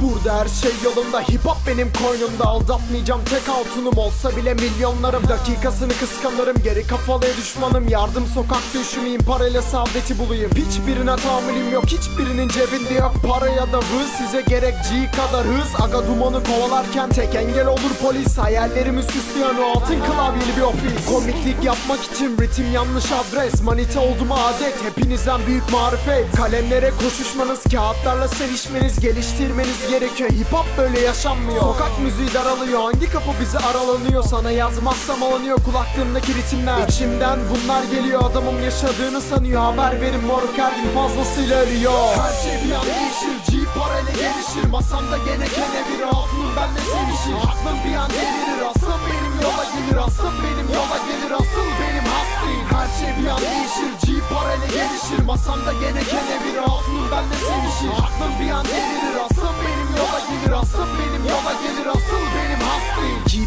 Burada her şey yolunda. Hip hop benim koynumda. Aldatmayacağım. Tek altınım olsa bile milyonlarım. Dakikasını kıskanırım. Geri kafalıya düşmanım. Yardım sokakta üşümeyeyim parayla saadeti bulayım. Hiçbirine tahammülüm yok. Hiçbirinin cebinde yok Para ya da hız. Size gerek G kadar hız. Aga dumanı kovalarken tek engel olur polis. Hayallerimi süsleyen o altın klavyeli bir ofis. Komiklik yapmak için ritim yanlış adres. Manita oldum adet. Hepinizden büyük marifet. Kalemlere koşuşmanız kağıtlarla sevişmeniz Geliştirmeniz gerekiyor. Hip hop böyle yaşanmıyor. Sokak müziği daralıyor. Hangi kapı bizi aralanıyor? Sana yazmazsam alınıyor kulaklığımdaki ritimler. İçimden bunlar geliyor. Adamım yaşadığını sanıyor. Haber verin moruk her gün fazlasıyla ölüyor. Her şey bir an değişir. G parayla gelişir. Masamda gene kenevir altınım benle sevişir. Aklım bir an delirir. Asıl benim yola gelir. Asıl benim yola gelir. Asıl benim hastayım. Her şey bir an değişir. G parayla gelişir. Masamda gene kenevir altınım benle sevişir. Aklım bir an delirir. Asıl benim yola gelir Asıl benim yola gelir asıl benim hastayım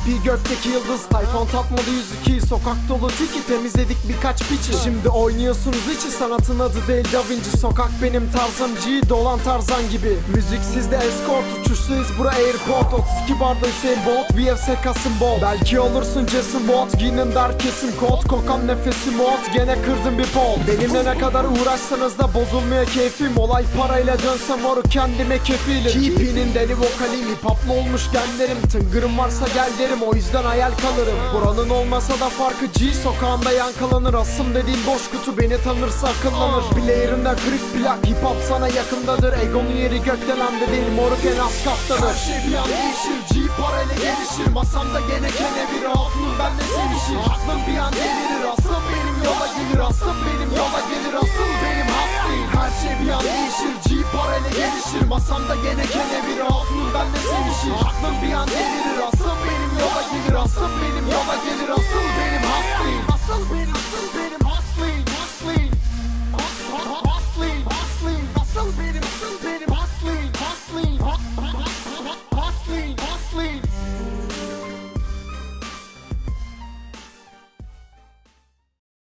GP gökteki yıldız Tayfan tatmadı 102 Sokak dolu tiki temizledik birkaç piçi. Şimdi oynuyorsunuz içi sanatın adı değil Da Vinci. Sokak benim tarzım G dolan tarzan gibi. Müzik sizde escort uçuştayız bura airport. 32 barda Hüseyin Bolt VFS Kasım Bolt. Belki olursun Jason Bolt Giyinin dar kesim kot. Kokan nefesi mod Gene kırdım bir pol Benimle ne kadar uğraşsanız da bozulmuyor keyfim. Olay parayla dönse moru kendime kefilim GP'nin deli vokalim Hip hoplu olmuş genlerim. Tıngırım varsa gel derim o yüzden hayal kalırım. Buranın olmasa da farkı G sokağında yankılanır. Asım dediğin boş kutu beni tanırsa akıllanır. Player'ında kırık plak hip hop sana yakındadır. Egonun yeri gökdelende değil moruk en az kaptadır. Her şey bir an değişir G parayla gelişir. Masamda gene kenevir altınım benle sevişir Aklım bir an delirir asıl benim yola gelir. Asıl benim yola gelir asıl benim hastayım Her şey bir an değişir G parayla gelişir. Masamda gene kenevir altınım benle sevişir Aklım bir an delirir asıl benim